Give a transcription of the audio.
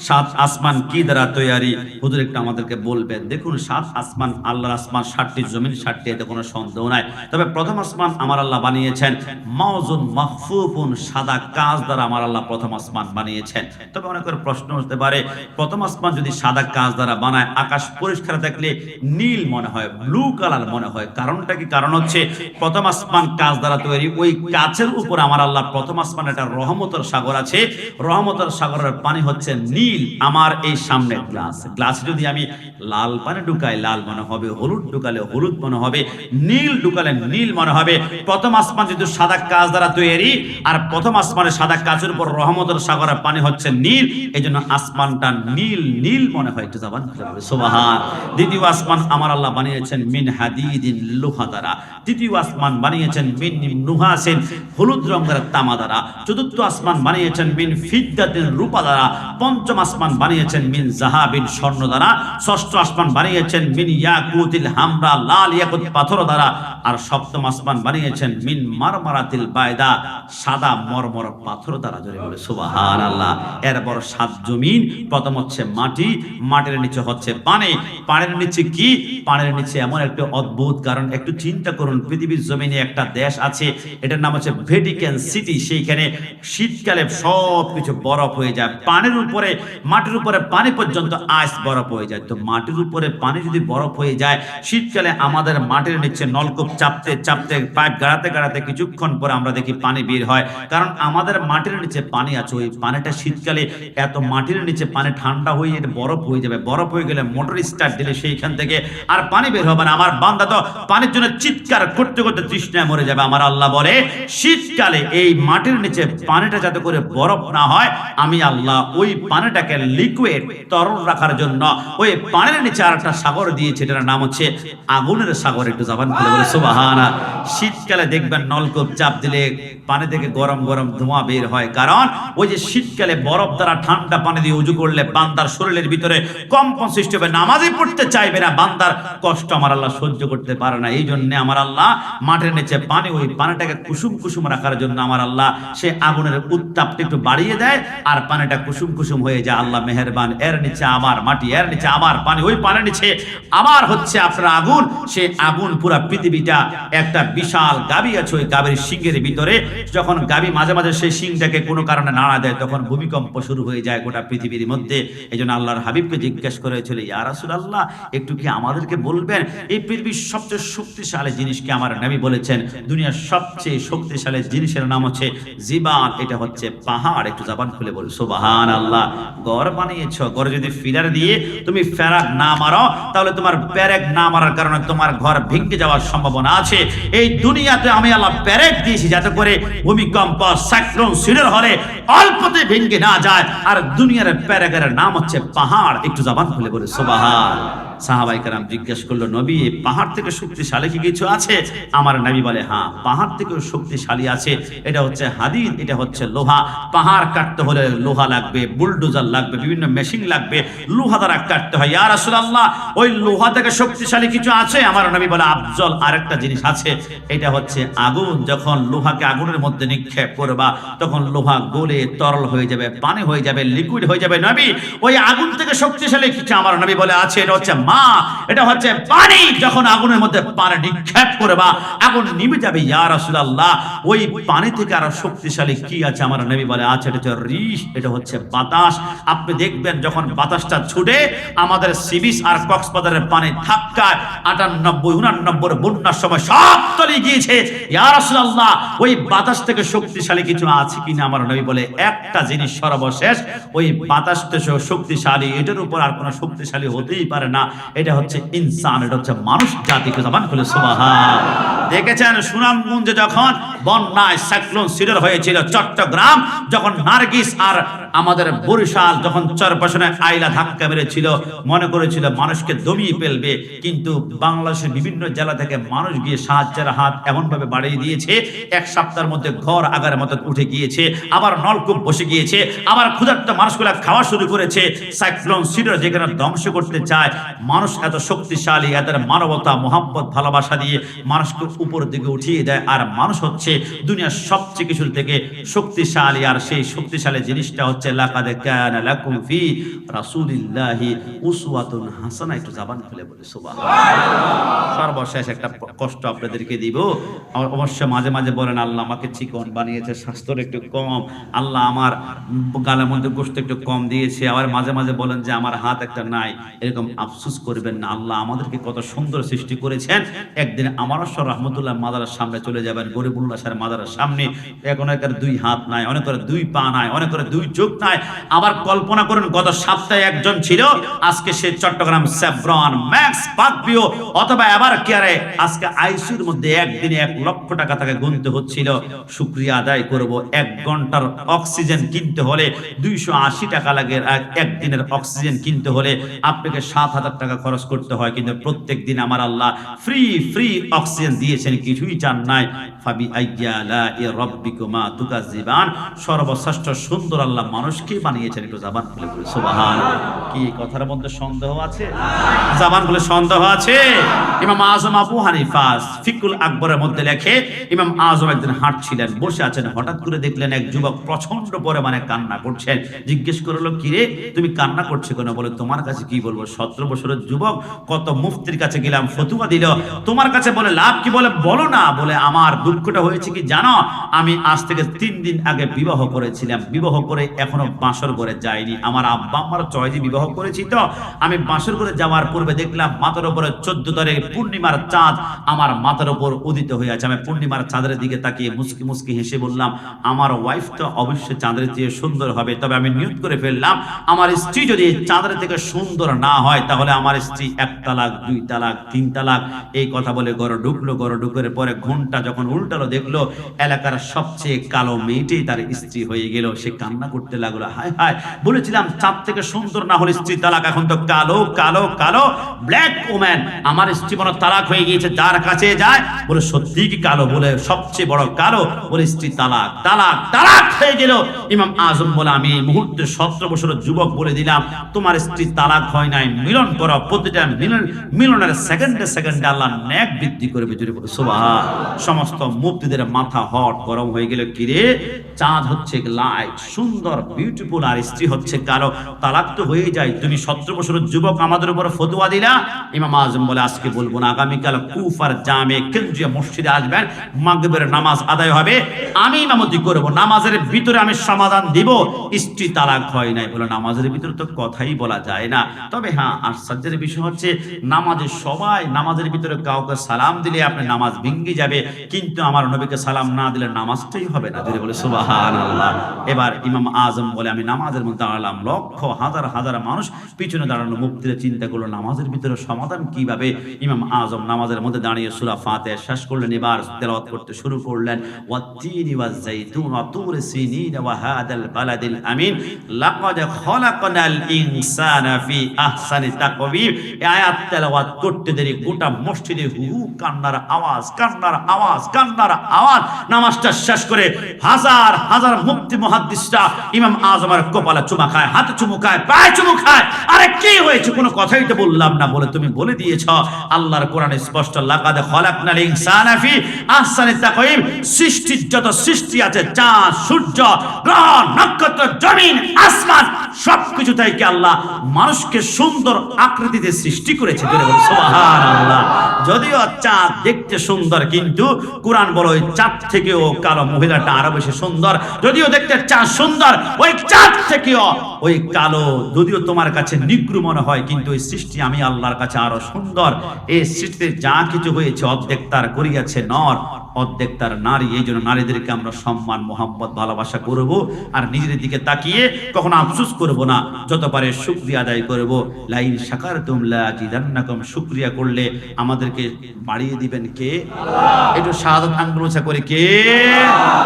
সাত আসমান কি দ্বারা তৈরি হুজুর একটু আমাদেরকে বলবেন। দেখুন, সাত আসমান আল্লাহর আসমান, ষাটটি জমিন, ষাটটি এতে কোনো সন্দেহ নাই। তবে প্রথম আসমান আমার আল্লাহ বানিয়েছেন। মাউজুন মাহফুফুন সাদা কাজ দ্বারা আমার আল্লাহ প্রথম আসমান বানিয়েছেন। তবে অনেকের প্রশ্ন হতে পারে, প্রথম আসমান যদি সাদা কাজ দ্বারা বানায়, আকাশ পরিষ্কার থাকলে নীল মনে হয়, ব্লু কালার মনে হয়। কারণটা কি? কারণ হচ্ছে, প্রথম আসমান কাজ দ্বারা তৈরি, ওই কাছের উপর আমার আল্লাহ প্রথম আসমান একটা রহমতের সাগর আছে। রহমতের সাগরের পানি হচ্ছে নীল আমার এই সামনে গ্লাস। গ্লাস যদি আমি লাল পানি ঢুকাই, লাল মনে হবে, হলুদ ঢুকালে হলুদ মনে হবে, নীল ঢুকালে নীল মনে হবে। প্রথম আসমান যেহেতু সাদা কাজ দ্বারা তৈরি, আর প্রথম আসমানের সাদা কাজের উপর রহমতের সাগরের পানি হচ্ছে নীল এই জন্য আসমানটা নীল নীল মনে হয়। একটু জবান খুলে দ্বিতীয় আসমান আমার আল্লাহ বানিয়েছেন মিন হাদিদিন লোহা দ্বারা। তৃতীয় আসমান বানিয়েছেন মিন নুহাসিন হলুদ রঙের তামা দ্বারা। চতুর্থ আসমান বানিয়েছেন মিন ফিদ্দাতিন রূপা দ্বারা। পঞ্চম আসমান বানিয়েছেন মিন জাহাবিন স্বর্ণ দ্বারা, ষষ্ঠ আসমান বানিয়েছেন মিন ইয়াকুতিল হামরা, লাল ইয়াকুত পাথর দ্বারা, আর সপ্তম আসমান বানিয়েছেন মিন মারমারাতিল বায়দা, সাদা মরমর পাথর দ্বারা জোরে বলে, সুবহানাল্লাহ। এরপর সাত জমিন, প্রথম হচ্ছে মাটি, মাটির নিচে হচ্ছে পানি। পানির নিচে কি? পানির নিচে এমন একটা অদ্ভুত কারণ, একটু চিন্তা করুন, পৃথিবীর জমিনে একটা দেশ আছে, এটার নাম হচ্ছে ভেটিকান সিটি, সেইখানে শীতকালে সব কিছু বরফ হয়ে যায়। পানির উপরে মাটির উপরে পানি পর্যন্ত আইস বরফ হয়ে যায়। তো মাটির উপরে পানি যদি বরফ হয়ে যায়, শীতকালে আমাদের মাটির নিচে নলকূপ চাপতে চাপতে পাইপ গাড়াতে গাড়াতে কিছুক্ষণ পরে আমরা দেখি পানি বের হয়। কারণ আমাদের মাটির নিচে পানি আছে, ওই পানিটা শীতকালে এত মাটির নিচে পানি ঠান্ডা হয়ে এটা বরফ হয়ে যাবে। বরফ হয়ে গেলে মোটর স্টার্ট দিলে সেইখান থেকে আর পানি বের হবে না। আমার বান্দা তো পানির জন্য চিৎকার করতে করতে তৃষ্ণায় মরে যাবে। আমার আল্লাহ বলে, শীতকালে এই মাটির নিচে পানিটা যাতে করে বরফ না হয়, আমি আল্লাহ ওই পানিটাকে লিকুইড তরল রাখার জন্য। ওই পানির নিচে আর একটা সাগর দিয়েছে, এটার নাম হচ্ছে আগুনের সাগর, একটু জাবান খুলে বলে সুবাহানা শীতকালে দেখবেন নলকূপ চাপ দিলে পানি থেকে গরম গরম ধোঁয়া বের হয়। কারণ ওই যে শীতকালে বরফ দ্বারা ঠান্ডা পানি দিয়ে উজু করলে বান্দার শরীরের ভিতরে কম্পন সৃষ্টি হবে। নামাজই পড়তে চাইবে না, বান্দার কষ্ট আমার আল্লাহ সহ্য করতে পারে না। এই জন্য আমার আল্লাহ মাঠের নিচে পানি, ওই পানিটাকে কুসুম কুসুম রাখার জন্য আমার আল্লাহ সে আগুনের উত্তাপটা একটু বাড়িয়ে দেয় আর পানিটা কুসুম কুসুম হয়ে যায় আল্লাহ মেহেরবান, এর নিচে আমার মাটি, এর নিচে আমার পানি, ওই পানির নিচে আবার হচ্ছে আপনার আগুন। সে আগুন পুরা পৃথিবীটা একটা বিশাল গাবি আছে, ওই গাবির সিংহের ভিতরে। যখন গাবি মাঝে মাঝে সেই সিংটাকে কোনো কারণে নাড়া দেয়, তখন ভূমিকম্প শুরু হয়ে যায় গোটা পৃথিবীর মধ্যে। এই জন্য আল্লাহর হাবিবকে জিজ্ঞেস করেছিল, ইয়া রাসূলুল্লাহ, একটু কি আমাদেরকে বলবেন? এই পৃথিবীর সবচেয়ে শক্তিশালী জিনিসকে আমার নবী বলেছেন। দুনিয়ার সবচেয়ে শক্তিশালী জিনিসের নাম হচ্ছে জীবান এটা হচ্ছে পাহাড়। একটু জবান খুলে বল সুবহান আল্লাহ গড় বানিয়েছ গড় যদি ফিলার দিয়ে তুমি ফেরাক না মারো, তাহলে তোমার প্যারেক না মারার কারণে তোমার ঘর ভেঙে যাওয়ার সম্ভাবনা আছে। এই দুনিয়াতে আমি আল্লাহ প্যারেক দিয়েছি যাতে করে ভূমিকম্প, সাইক্লোন, সিডের হলে অল্পতে ভেঙে না যায়। আর দুনিয়ার প্যারেকের নাম হচ্ছে পাহাড়। একটু জবান খুলে বলে সুবহান। সাহাবাই কারাম জিজ্ঞেস করল, নবী, পাহাড় থেকে শক্তিশালী কি কিছু আছে? আমার নবী বলে হ্যাঁ পাহাড় থেকেও শক্তিশালী আছে। এটা হচ্ছে হাদিদ, এটা হচ্ছে লোহা। পাহাড় কাটতে হলে লোহা লাগবে, বুলডোজার লাগবে, বিভিন্ন মেশিন লাগবে, লোহা দ্বারা কাটতে হয়। ইয়া রাসূলুল্লাহ, ওই লোহা থেকে শক্তিশালী কিছু আছে? আমার নবী বলে, আফজল আরেকটা জিনিস আছে। এটা হচ্ছে আগুন। যখন লোহাকে আগুনের মধ্যে নিক্ষেপ করবা, তখন লোহা গলে তরল হয়ে যাবে, পানি হয়ে যাবে লিকুইড হয়ে যাবে। নবী, ওই আগুন থেকে শক্তিশালী কিছু আমার নবী বলে আছে। এটা হচ্ছে মা, এটা হচ্ছে পানি। যখন আগুনের মধ্যে পানি নিক্ষেপ করবা, আগুন নিভে যাবে। ইয়া রাসূলুল্লাহ, ওই পানি থেকে আরও শক্তিশালী কি আছে আমার নবী বলে আছে? এটা হচ্ছে রিস, এটা হচ্ছে বাতাস। আপনি দেখবেন যখন বাতাসটা ছুটে, আমাদের সিবিস আর কক্সবাজারের পানি ধাক্কায় আটানব্বই, উনানব্বই বন্যার সময় সব তলিয়ে গিয়েছে। ওই বাতাস থেকে শক্তিশালী কিছু আছে কিনা আমার নবী বলে একটা জিনিস সর্বশেষ, ওই বাতাসটা শক্তিশালী, এটার উপর আর কোনো শক্তিশালী হতেই পারে না। এটা হচ্ছে ইনসান, এটা হচ্ছে মানুষ জাতিকে জবান খুলে সুবহান। দেখেছেন সুনামগঞ্জে যখন বন্যায় সাইক্লোন সিডার হয়েছিল চট্টগ্রাম, যখন নার্গিস আর আমাদের বরিশাল যখন চরপাশনে আইলা ধাক্কা মেরেছিল, মনে করেছিল মানুষকে দমিয়ে ফেলবে, কিন্তু বাংলাদেশের বিভিন্ন জেলা থেকে মানুষ গিয়ে সাহায্যের হাত এমন ভাবে বাড়িয়ে দিয়েছে, এক সপ্তাহের মধ্যে ঘর আগার মতো উঠে গিয়েছে, আবার নলকূপ বসে গিয়েছে, আবার ক্ষুধার্ত মানুষগুলা খাওয়া শুরু করেছে, সাইক্লোন সিডার যেখানে ধ্বংস করতে চায়, মানুষ এত শক্তিশালী, এদের মানবতা মোহাম্মত ভালোবাসা দিয়ে মানুষকে উপরের দিকে উঠিয়ে দেয়। আর মানুষ হচ্ছে দুনিয়ার সবচেয়ে কিছুর থেকে শক্তিশালী। আর সেই শক্তিশালী জিনিসটা হচ্ছে, লাকাদ সর্বশেষ একটা কষ্ট আপনাদেরকে দিব। অবশ্য মাঝে মাঝে বলেন, আল্লাহ আমাকে চিকন বানিয়েছে স্বাস্থ্যটা একটু কম। আল্লাহ আমার গালের মধ্যে গোস্ত একটু কম দিয়েছে। আবার মাঝে মাঝে বলেন যে, আমার হাত একটা নাই। এরকম আফসুস করবেন না। আল্লাহ আমাদেরকে কত সুন্দর সৃষ্টি করেছেন। একদিন আমারশ্বর রহমতুল্লাহ মাদারের সামনে চলে যাবেন। গরিবুল্লাহ সাহের মাদারের সামনে। এখন অনেকের দুই হাত নাই, অনেকের দুই পা নাই, অনেকের দুই চোখ নাই। আবার কল্পনা করুন, গত সপ্তাহে একজন ছিল, আজকে সে চট্টগ্রাম সেভরন ম্যাক্স পাকবিও অথবা এবার কেয়ারে আজকে আইসিউর মধ্যে একদিনে এক লক্ষ টাকা তাকে গুনতে হচ্ছিল। শুক্রিয়া আদায় করব, এক ঘণ্টার অক্সিজেন কিনতে হলে, দুইশো আশি টাকা লাগে একদিনের অক্সিজেন কিনতে হলে আপনাকে সাত হাজার টাকা খরচ করতে হয়। কিন্তু প্রত্যেক দিন আমার আল্লাহ ফ্রি ফ্রি অক্সিজেন দিয়েছেন, কিছুই চান নাই। ফাবি আইয়ালা এ রব্বিকুমা তুকাজিবান সর্বশ্রেষ্ঠ সুন্দর আল্লাহ মানুষকে বানিয়েছেন, একটু জাবান খুলে বলে সুবহান। কি কথার মধ্যে সন্দেহ আছে? জাবান খুলে সন্দেহ আছে? ইমাম আজম আবু হানিফা ফিকুল আকবরের মধ্যে লেখে, ইমাম আজম একদিন হাঁটছিলেন, বসে আছেন, হঠাৎ করে দেখলেন এক যুবক প্রচণ্ড পরিমাণে কান্না করছেন। জিজ্ঞেস করল কিরে তুমি কান্না করছ কেন? বলে, তোমার কাছে কি বলব? সতেরো বছরের যুবক কত মুফতির কাছে গেলাম, ফতুয়া দিল। তোমার কাছে বলে লাভ কি বলে? বলো না, বলে, আমার দুঃখটা হয়েছে কি জানো? আমি আজ থেকে তিন দিন আগে বিবাহ করেছিলাম। বিবাহ করে এখনও বাসর করে যাইনি। আমার আব্বা আমার চয়জি বিবাহ করেছি তো। আমি বাসর করে যাওয়ার পূর্বে দেখলাম মাথার উপরে চোদ্দ তারিখ পূর্ণিমার চাঁদ আমার মাথার উপর উদিত হয়ে আছে। আমি পূর্ণিমার চাঁদের দিকে তাকিয়ে মুসকি মুসকি হেসে বললাম, আমার ওয়াইফ তো অবশ্যই চাঁদের চেয়ে সুন্দর হবে। তবে আমি নিয়োগ করে ফেললাম, আমার স্ত্রী যদি চাঁদের থেকে সুন্দর না হয়, তাহলে আমার স্ত্রী এক তালাক, দুই তালাক, তিন তালাক। এই কথা বলে গড় ঢুকলো গড় ঢুকের পরে ঘণ্টা যখন উল্টালো দেখল, এলাকার সবচেয়ে কালো মেয়েটি তার স্ত্রী হয়ে গেল। সে কান্না করতে লাগল। হায় হায়, বলেছিলাম, চাঁদ থেকে সুন্দর না হলে স্ত্রী তালাক এখন তো কালো কালো কালো। ব্ল্যাক ওম্যান আমার স্ত্রী মনে তালাক হয়ে গিয়েছে, যার কাছে যায়, বলে, সত্যি কি কালো? বলে, সবচেয়ে বড় কালো। বলে, স্ত্রী, তালাক তালাক তালাক হয়ে গেল। ইমাম আজম বলে, আমি এই মুহূর্তে সতেরো বছরের যুবক বলে দিলাম, তোমার স্ত্রী তালাক হয় নাই, মিলন করো। প্রতিটা মিলন, মিলনের সেকেন্ডে সেকেন্ডে আল্লাহ ন্যাক বৃদ্ধি করবে জুড়ে সমস্ত মুক্তিদের মাথা হট গরম হয়ে গেল কিরে চাঁদ হচ্ছে লাইট? সুন্দর বিউটিফুল আর স্ত্রী হচ্ছে কালো তালাক তো হয়ে যায়। তুমি সতেরো বছরের যুবক, আমাদের উপর ফতুয়া দিলা। ইমাম আজম বলে, আজকে বলব না, আগামীকাল কুফার জামে কেন্দ্রীয় মসজিদে আসবেন। মাগরিবের নামাজ আদায় হবে। আমি ইমামতি করব। নামাজের ভিতরে আমি সমাধান দিব। স্ত্রী তালাক হয় নাই বলে নামাজের ভিতরে তো কথাই বলা যায় না। তবে হ্যাঁ আশ্চর্যের বিষয় হচ্ছে, নামাজে সবাই নামাজের ভিতরে কাউকে সালাম দিলে আপনার নামাজ ভেঙ্গে যাবে, কিন্তু আমার নবীকে সালাম না দিলে নামাজটাই হবে না। যদি বলে সুবাহান আল্লাহ এবার ইমাম আজম বলে, আমি নামাজের মধ্যে দাঁড়ালাম, লক্ষ হাজার হাজার মানুষ পিছনে দাঁড়ানো মুক্তির চিন্তা করল, নামাজের ভিতরে সমাধান কীভাবে? ইমাম আজম নামাজের মধ্যে দাঁড়িয়ে সুরা ফাতে শেষ করলেন, এবার তেলাওয়াত করতে শুরু করলেন, ওয়াত্তিনি ওয়াজ-জাইতুন সিনিন ওয়া হাদাল বালাদিল আমিন, লাকাদ খলাকনাল ইনসানা ফি আহসানি তাকবীর আয়াত তেলাওয়াত করতে দেরি, গোটা মসজিদে হু হু কান্নার আওয়াজ কান্নার আওয়াজ কান্নার আওয়াজ। নামাজটা শেষ করে হাজার হাজার মুক্তি মুহাদ্দিসরা ইমাম আজমের কপালে চুমা খায়, হাতে চুমু খায়, পায়ে চুমু খায়। আরে কি হয়েছে? কোনো কথাই তো বললাম না বলে তুমি বলে দিয়েছ। আল্লাহর কোরআনে স্পষ্ট, লাকাদ খলাকনাল ইনসানা ফি আহসানি তাকবীর সৃষ্টির যত সৃষ্টি আছে চাঁদ সূর্য, গ্রহ, নক্ষত্র, জমিন, আসমান, সবকিছু থেকে আল্লাহ মানুষকে সুন্দর আকৃতিতে সৃষ্টি করেছে বলে। সুবহানাল্লাহ। যদিও চাঁদ দেখতে সুন্দর, কিন্তু কোরআন বলো, ওই চাঁদ থেকেও কালো মহিলাটা আরও বেশি সুন্দর। যদিও দেখতে চাঁদ সুন্দর, ওই চাঁদ থেকেও, ওই কালো, যদিও তোমার কাছে নিগ্রু মনে হয়, কিন্তু ওই সৃষ্টি আমি আল্লাহর কাছে আরও সুন্দর। এই সৃষ্টিতে যা কিছু হয়েছে, অর্ধেক তার করিয়াছে, নর। অর্ধেক তার নারী, এই জন্য নারীদেরকে আমরা সম্মান, মোহাম্মত, ভালোবাসা করব। আর নিজের দিকে তাকিয়ে কখনো আফসুস করব না। যত পারে শুক্রিয়া আদায় করব। লাইন সাকার তুমলা জিদান্নাকম, শুক্রিয়া করলে আমাদেরকে বাড়িয়ে দিবেন কে? একটু সাধারণ আঙ্গুল করে কে?